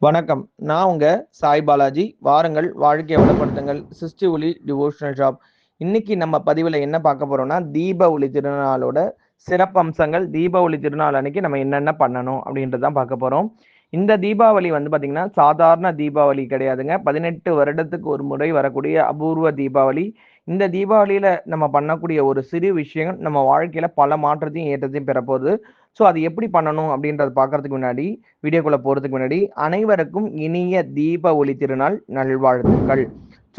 வணக்கம். நான் உங்க சாய் பாலாஜி. வாருங்கள் வாழ்க்கையை வளப்படுத்துங்கள். சிஸ்டி ஒலி டிவோஷனல் ஷாப். இன்னைக்கு நம்ம பதிவில் என்ன பார்க்க போறோம்னா தீபாவளி திருநாளோட சிறப்பம்சங்கள் ஒளி திருநாள் அன்னைக்கு நம்ம என்னென்ன பண்ணணும் அப்படின்றதான் பார்க்க போறோம். இந்த தீபாவளி வந்து பார்த்தீங்கன்னா சாதாரண தீபாவளி கிடையாதுங்க. பதினெட்டு வருடத்துக்கு ஒரு முறை வரக்கூடிய அபூர்வ தீபாவளி. இந்த தீபாவளியில நம்ம பண்ணக்கூடிய ஒரு சிறு விஷயம் நம்ம வாழ்க்கையில பல மாற்றத்தையும் ஏற்றத்தையும் பெறப்போகுது. ஸோ அது எப்படி பண்ணணும் அப்படின்றத பார்க்கறதுக்கு முன்னாடி வீடியோக்குள்ள போறதுக்கு முன்னாடி அனைவருக்கும் இனிய தீப ஒளி திருநாள் நல்வாழ்த்துக்கள்.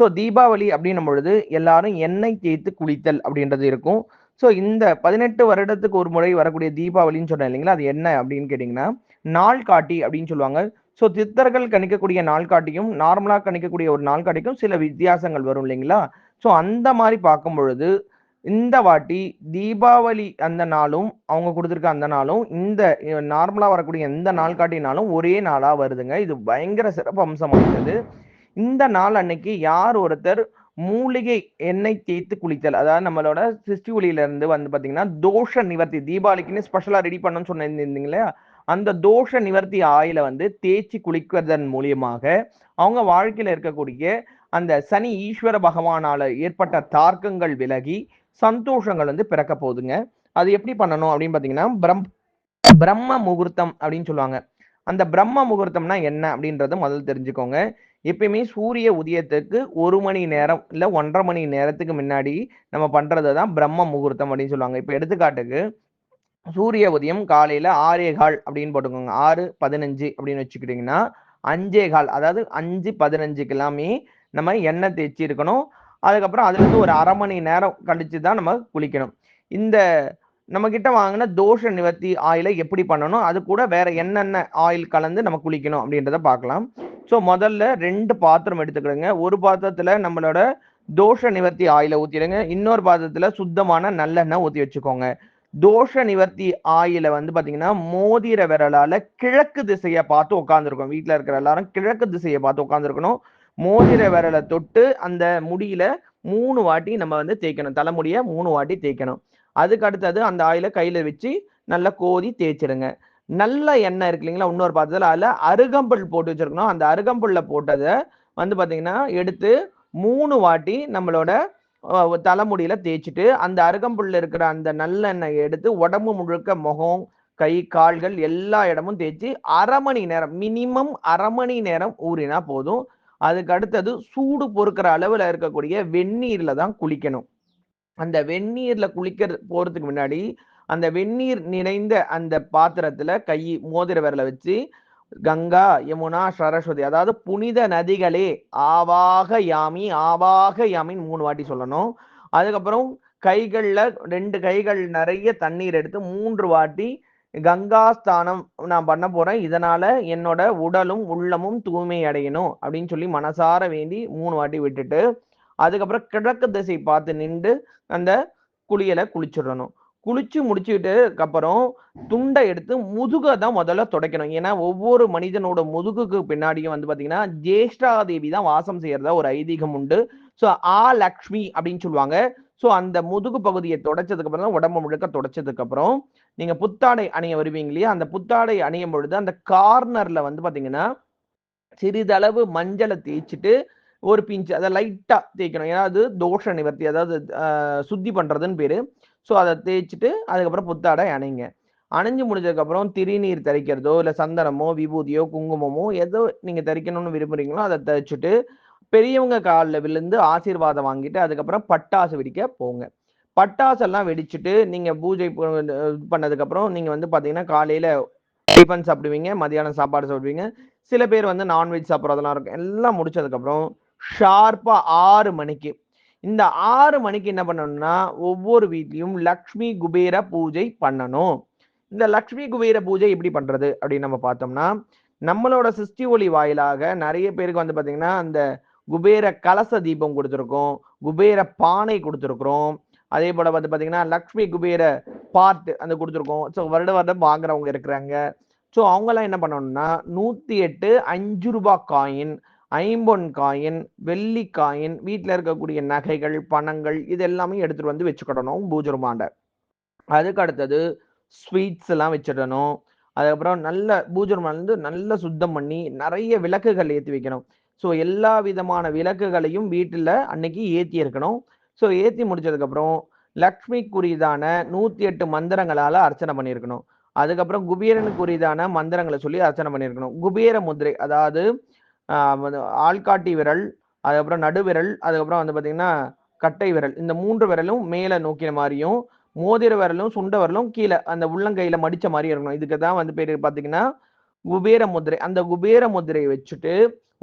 ஸோ தீபாவளி அப்படின்னும் பொழுது எல்லாரும் எண்ணெய் தேய்த்து குளித்தல் அப்படின்றது இருக்கும். ஸோ இந்த பதினெட்டு வருடத்துக்கு ஒரு முறை வரக்கூடிய தீபாவளின்னு சொன்னேன் இல்லைங்களா அது என்ன அப்படின்னு கேட்டிங்கன்னா நாள் காட்டி அப்படின்னு சொல்லுவாங்க. ஸோ சித்தர்கள் கணிக்கக்கூடிய நாள் காட்டியும் நார்மலாக கணிக்கக்கூடிய ஒரு நாள் காட்டிக்கும் சில வித்தியாசங்கள் வரும் இல்லைங்களா? ஸோ அந்த மாதிரி பார்க்கும் பொழுது இந்த வாட்டி தீபாவளி அந்த நாளும் அவங்க கொடுத்துருக்க அந்த நாளும் இந்த நார்மலாக வரக்கூடிய எந்த நாள் காட்டினாலும் ஒரே நாளாக வருதுங்க. இது பயங்கர சிறப்பு அம்சமானது இந்த நாள் அன்னைக்கு யார் ஒருத்தர் மூலிகை எண்ணெய் தேய்த்து குளித்தல் அதாவது நம்மளோட சிஸ்டி ஒளியிலேருந்து வந்து பார்த்தீங்கன்னா தோஷ நிவர்த்தி தீபாவளிக்குன்னு ஸ்பெஷலாக ரெடி பண்ணணும்னு சொன்னிருந்தீங்களே அந்த தோஷ நிவர்த்தி ஆயில வந்து தேய்ச்சி குளிக்கிறதன் மூலியமாக அவங்க வாழ்க்கையில் இருக்கக்கூடிய அந்த சனி ஈஸ்வர பகவானால ஏற்பட்ட தார்க்கங்கள் விலகி சந்தோஷங்கள் வந்து பிறக்க போகுதுங்க. அது எப்படி பண்ணணும் அப்படின்னு பாத்தீங்கன்னா பிரம் பிரம்ம முகூர்த்தம் அப்படின்னு சொல்லுவாங்க. அந்த பிரம்ம முகூர்த்தம்னா என்ன அப்படின்றத முதல்ல தெரிஞ்சுக்கோங்க. எப்பயுமே சூரிய உதயத்துக்கு ஒரு மணி நேரம் இல்ல ஒன்றரை மணி நேரத்துக்கு முன்னாடி நம்ம பண்றது தான் பிரம்ம முகூர்த்தம் அப்படின்னு சொல்லுவாங்க. இப்ப எடுத்துக்காட்டுக்கு சூரிய உதயம் காலையில ஆறே கால் அப்படின்னு போட்டுக்கோங்க. ஆறு பதினஞ்சு அப்படின்னு வச்சுக்கிட்டீங்கன்னா அஞ்சே கால் அதாவது அஞ்சு பதினஞ்சுக்கு எல்லாமே நம்ம எண்ணெய் தேய்ச்சி இருக்கணும். அதுக்கப்புறம் அதுலேருந்து ஒரு அரை மணி நேரம் கழிச்சு தான் நம்ம குளிக்கணும். இந்த நம்ம கிட்ட வாங்கின தோஷ நிவர்த்தி ஆயிலை எப்படி பண்ணணும்? அது கூட வேற என்னென்ன ஆயில் கலந்து நம்ம குளிக்கணும் அப்படின்றத பார்க்கலாம். ஸோ முதல்ல ரெண்டு பாத்திரம் எடுத்துக்கிடுங்க ஒரு பாத்திரத்துல நம்மளோட தோஷ நிவர்த்தி ஆயிலை ஊத்திடுங்க. இன்னொரு பாத்திரத்துல சுத்தமான நல்லெண்ணெய் ஊத்தி வச்சுக்கோங்க. தோஷ நிவர்த்தி ஆயில வந்து பாத்தீங்கன்னா மோதிர விரலால கிழக்கு திசையை பார்த்து உட்காந்துருக்கோம் வீட்டுல இருக்கிற எல்லாரும் கிழக்கு திசையை பார்த்து உட்காந்துருக்கணும் மோதிர விரலை தொட்டு அந்த முடியில மூணு வாட்டி நம்ம வந்து தேய்க்கணும். தலைமுடிய மூணு வாட்டி தேய்க்கணும். அதுக்கு அடுத்தது அந்த ஆயில கையில வச்சு நல்லா கோதி தேய்ச்சிடுங்க. நல்ல எண்ணெய் இருக்கு இல்லைங்களா? இன்னொரு பார்த்ததுல அதுல அருகம்புல் போட்டு வச்சிருக்கணும். அந்த அருகம்புல்ல போட்டதை வந்து பாத்தீங்கன்னா எடுத்து மூணு வாட்டி நம்மளோட தலைமுடியில தேய்ச்சிட்டு அந்த அருகம்புல்ல இருக்கிற அந்த நல்லெண்ணெய் எடுத்து உடம்பு முழுக்க முகம் கை கால்கள் எல்லா இடமும் தேய்ச்சி அரை மணி நேரம் மினிமம் அரை மணி நேரம் ஊறினா போதும். அதுக்கு அடுத்தது சூடு பொறுக்கிற அளவில் இருக்கக்கூடிய வெந்நீரில் தான் குளிக்கணும். அந்த வெந்நீரில் குளிக்கிற போகிறதுக்கு முன்னாடி அந்த வெந்நீர் நிறைந்த அந்த பாத்திரத்தில் கை மோதிர விரலை வச்சு கங்கா யமுனா சரஸ்வதி அதாவது புனித நதிகளே ஆவாக யாமி ஆவாக யாமின்னு மூணு வாட்டி சொல்லணும். அதுக்கப்புறம் கைகளில் ரெண்டு கைகள் நிறைய தண்ணீர் எடுத்து மூன்று வாட்டி கங்காஸ்தானம் நான் பண்ண போறேன். இதனால என்னோட உடலும் உள்ளமும் தூய்மை அடையணும் அப்படின்னு சொல்லி மனசார வேண்டி மூணு வாட்டி விட்டுட்டு அதுக்கப்புறம் கிழக்கு திசை பார்த்து நின்று அந்த குளியலை குளிச்சிடணும். குளிச்சு முடிச்சுக்கிட்டு அப்புறம் துண்டை எடுத்து முதுகை தான் முதல்ல துடைக்கணும். ஏன்னா ஒவ்வொரு மனிதனோட முதுகுக்கு பின்னாடியும் வந்து பாத்தீங்கன்னா ஜேஷ்டா தேவி தான் வாசம் செய்யறதா ஒரு ஐதீகம் உண்டு. ஸோ ஆ லக்ஷ்மி அப்படின்னு சொல்லுவாங்க. ஸோ அந்த முதுகு பகுதியை தொடச்சதுக்கு அப்புறம் தான் உடம்பு முழுக்க தொடச்சதுக்கு அப்புறம் நீங்க புத்தாடை அணிய வருவீங்க இல்லையா? அந்த புத்தாடை அணியும் பொழுது அந்த கார்னர்ல வந்து பாத்தீங்கன்னா சிறிதளவு மஞ்சளை தேய்ச்சிட்டு ஒரு பிஞ்சு அதை லைட்டாக தேய்க்கணும். ஏன்னா அது தோஷ நிவர்த்தி அதாவது சுத்தி பண்ணுறதுன்னு பேர். ஸோ அதை தேய்ச்சிட்டு அதுக்கப்புறம் புத்தாடை அணைங்க. அணைஞ்சு முடிஞ்சதுக்கப்புறம் திருநீர் தரிக்கிறதோ இல்லை சந்தனமோ விபூதியோ குங்குமமோ எதோ நீங்கள் தரிக்கணும்னு விரும்புகிறீங்களோ அதை தரிச்சுட்டு பெரியவங்க காலில் விழுந்து ஆசீர்வாதம் வாங்கிட்டு அதுக்கப்புறம் பட்டாசு வெடிக்க போங்க. பட்டாசெல்லாம் வெடிச்சுட்டு நீங்கள் பூஜை பண்ணதுக்கப்புறம் நீங்கள் வந்து பார்த்தீங்கன்னா காலையில் டிஃபன் சாப்பிடுவீங்க மதியானம் சாப்பாடு சாப்பிடுவீங்க. சில பேர் வந்து நான்வெஜ் சாப்பிட்றதெல்லாம் இருக்கும். எல்லாம் முடிச்சதுக்கப்புறம் ஷார்ப்பாக ஆறு மணிக்கு. இந்த ஆறு மணிக்கு என்ன பண்ணணும்னா ஒவ்வொரு வீட்லேயும் லக்ஷ்மி குபேர பூஜை பண்ணணும். இந்த லக்ஷ்மி குபேர பூஜை எப்படி பண்ணுறது அப்படின்னு நம்ம பார்த்தோம்னா நம்மளோட சிஸ்டி ஒளி வாயிலாக நிறைய பேருக்கு வந்து பார்த்தீங்கன்னா அந்த குபேர கலச தீபம் கொடுத்துருக்கோம் குபேர பானை கொடுத்துருக்குறோம். அதே போல் வந்து பார்த்தீங்கன்னா லக்ஷ்மி குபேர பார்ட் அந்த கொடுத்துருக்கோம். ஸோ வருட வருடம் வாங்குறவங்க இருக்கிறாங்க. ஸோ அவங்கெல்லாம் என்ன பண்ணணும்னா நூற்றி எட்டு அஞ்சு ரூபாய் காயின் ஐம்பொன் காயின் வெள்ளி காயின் வீட்டில் இருக்கக்கூடிய நகைகள் பணங்கள் இது எல்லாமே எடுத்துட்டு வந்து வச்சுக்கிடணும் பூஜை அதுக்கு அடுத்தது ஸ்வீட்ஸ் எல்லாம் வச்சிடணும். அதுக்கப்புறம் நல்ல பூஜை வந்து நல்ல சுத்தம் பண்ணி நிறைய விளக்குகள் ஏற்றி வைக்கணும். ஸோ எல்லா விதமான விளக்குகளையும் வீட்டில் அன்னைக்கு ஏற்றி இருக்கணும். ஸோ ஏற்றி முடிச்சதுக்கப்புறம் லக்ஷ்மிக்குரியதான நூற்றி எட்டு மந்திரங்களால் அர்ச்சனை பண்ணியிருக்கணும். அதுக்கப்புறம் குபேரனுக்குரியதான மந்திரங்களை சொல்லி அர்ச்சனை பண்ணியிருக்கணும். குபேர முதிரை அதாவது ஆள்காட்டி விரல் அதுக்கப்புறம் நடுவிரல் அதுக்கப்புறம் வந்து பார்த்தீங்கன்னா கட்டை விரல். இந்த மூன்று விரலும் மேலே நோக்கின மாதிரியும் மோதிர விரலும் சுண்ட விரலும் கீழே அந்த உள்ளங்கையில மடிச்ச மாதிரி இருக்கணும். இதுக்கு தான் வந்து பேர் பார்த்தீங்கன்னா குபேர முதிரை. அந்த குபேர முதிரையை வச்சுட்டு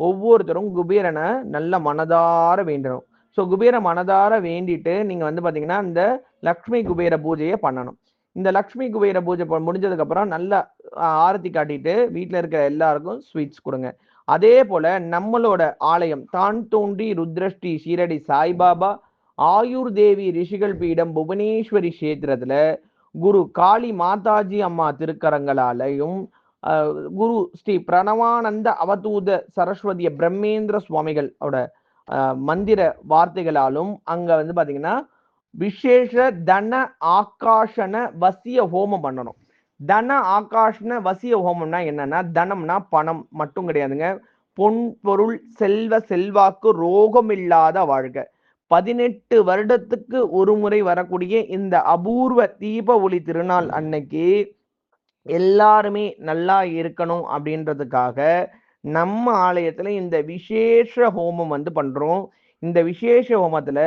ஒவ்வொருத்தரும் குபேரனை நல்ல மனதார வேண்டணும். ஸோ குபேர மனதார வேண்டிட்டு நீங்கள் வந்து பார்த்தீங்கன்னா இந்த லக்ஷ்மி குபேர பூஜையை பண்ணணும். இந்த லக்ஷ்மி குபேர பூஜை முடிஞ்சதுக்கப்புறம் நல்லா ஆரத்தி காட்டிட்டு வீட்டில் இருக்கிற எல்லாருக்கும் ஸ்வீட்ஸ் கொடுங்க. அதே போல நம்மளோட ஆலயம் தான் தோன்றி ருத்ரஸ்ரீ ஷீரடி சாய்பாபா ஆயுர் தேவி ரிஷிகள் பீடம் புவனேஸ்வரி கஷேத்திரத்துல குரு காளி மாதாஜி அம்மா திருக்கரங்களாலையும் குரு ஸ்ரீ பிரணவானந்த அவதூத சரஸ்வதிய பிரம்மேந்திர சுவாமிகளோட மந்திர வார்த்தைகளாலும் அங்க வந்து பாத்தீங்கன்னா விசேஷ தன ஆகாஷன வசிய ஹோமம் பண்ணணும். தன ஆகாஷ்ன வசிய ஹோமம்னா என்னன்னா தனம்னா பணம் மட்டும் கிடையாதுங்க. பொன் பொருள் செல்வ செல்வாக்கு ரோகம் இல்லாத வாழ்க. பதினெட்டு வருடத்துக்கு ஒரு முறை வரக்கூடிய இந்த அபூர்வ தீப ஒளி திருநாள் அன்னைக்கு எல்லாருமே நல்லா இருக்கணும் அப்படின்றதுக்காக நம்ம ஆலயத்துல இந்த விசேஷ ஹோமம் வந்து பண்றோம். இந்த விசேஷ ஹோமத்துல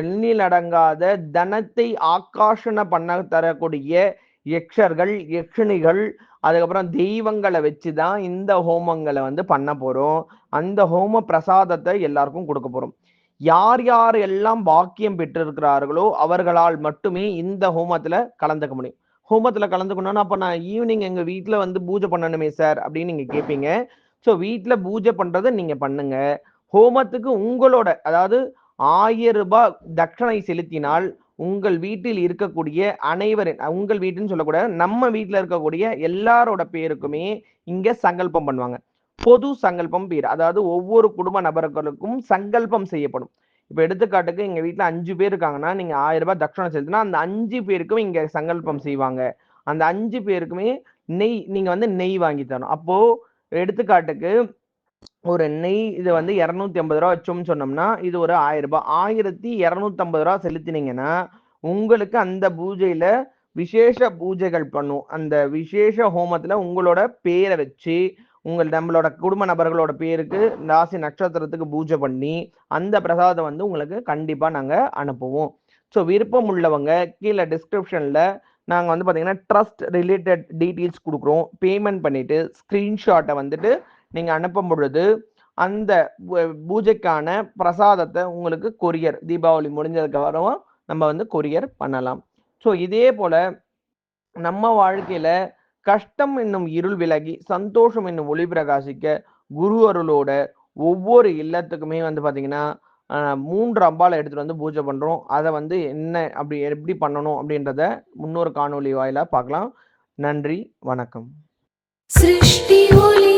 எண்ணில் அடங்காத தனத்தை ஆகாஷன பண்ண தரக்கூடிய யக்ஷர்கள் யக்ஷினிகள் அதுக்கப்புறம் தெய்வங்களை வச்சு தான் இந்த ஹோமங்களை வந்து பண்ண போகிறோம் அந்த ஹோம பிரசாதத்தை எல்லாருக்கும் கொடுக்க போகிறோம் யார் யார் எல்லாம் பாக்கியம் பெற்றிருக்கிறார்களோ அவர்களால் மட்டுமே இந்த ஹோமத்தில் கலந்துக்க முடியும். ஹோமத்தில் கலந்துக்கணும்னா அப்போ நான் ஈவினிங் எங்கள் வீட்டில் வந்து பூஜை பண்ணணுமே சார் அப்படின்னு நீங்கள் கேட்பீங்க ஸோ வீட்டில் பூஜை பண்ணுறதை நீங்கள் பண்ணுங்க. ஹோமத்துக்கு உங்களோட அதாவது ஆயிரம் ரூபாய் தட்சணை செலுத்தினால் உங்கள் வீட்டில் இருக்கக்கூடிய அனைவரின் உங்கள் வீட்டுன்னு சொல்லக்கூடாது நம்ம வீட்டில் இருக்கக்கூடிய எல்லாரோட பேருக்குமே இங்க சங்கல்பம் பண்ணுவாங்க. பொது சங்கல்பம் பேர் அதாவது ஒவ்வொரு குடும்ப நபர்களுக்கும் சங்கல்பம் செய்யப்படும். இப்போ எடுத்துக்காட்டுக்கு எங்கள் வீட்டில் அஞ்சு பேர் இருக்காங்கன்னா நீங்கள் ஆயிரம் ரூபாய் தட்சணம் செலுத்தினா அந்த அஞ்சு பேருக்கும் இங்கே சங்கல்பம் செய்வாங்க. அந்த அஞ்சு பேருக்குமே நெய் நீங்கள் வந்து நெய் வாங்கி தரணும். அப்போது எடுத்துக்காட்டுக்கு ஒரு நெய் இது வந்து இரநூத்தி ஐம்பது ரூபா வச்சோம்னு சொன்னோம்னா இது ஒரு ஆயிரம் ரூபாய். ஆயிரத்தி இரநூத்தி ஐம்பது ரூபா செலுத்தினீங்கன்னா உங்களுக்கு அந்த பூஜையில விசேஷ பூஜைகள் பண்ணும். அந்த விசேஷ ஹோமத்துல உங்களோட பேரை வச்சு உங்கள் நம்மளோட குடும்ப நபர்களோட பேருக்கு ராசி நட்சத்திரத்துக்கு பூஜை பண்ணி அந்த பிரசாதம் வந்து உங்களுக்கு கண்டிப்பா நாங்க அனுப்புவோம். ஸோ விருப்பம் உள்ளவங்க கீழே டிஸ்கிரிப்ஷன்ல நாங்க வந்து பாத்தீங்கன்னா ட்ரஸ்ட் ரிலேட்டட் டீட்டெயில்ஸ் கொடுக்குறோம். பேமெண்ட் பண்ணிட்டு ஸ்கிரீன்ஷாட்டை வந்துட்டு நீங்கள் அனுப்பும் பொழுது அந்த பூஜைக்கான பிரசாதத்தை உங்களுக்கு கொரியர் தீபாவளி முடிஞ்சதுக்கு அப்புறம் நம்ம வந்து கொரியர் பண்ணலாம். ஸோ இதே போல நம்ம வாழ்க்கையில கஷ்டம் என்னும் இருள் விலகி சந்தோஷம் என்னும் ஒளி பிரகாசிக்க குரு அருளோட ஒவ்வொரு இல்லத்துக்குமே வந்து பார்த்தீங்கன்னா மூன்று அம்பாலை எடுத்துகிட்டு வந்து பூஜை பண்ணுறோம் அதை வந்து என்ன அப்படி எப்படி பண்ணணும் அப்படின்றத முன்னொரு காணொலி வாயிலாக பார்க்கலாம். நன்றி வணக்கம். சிருஷ்டி ஒளி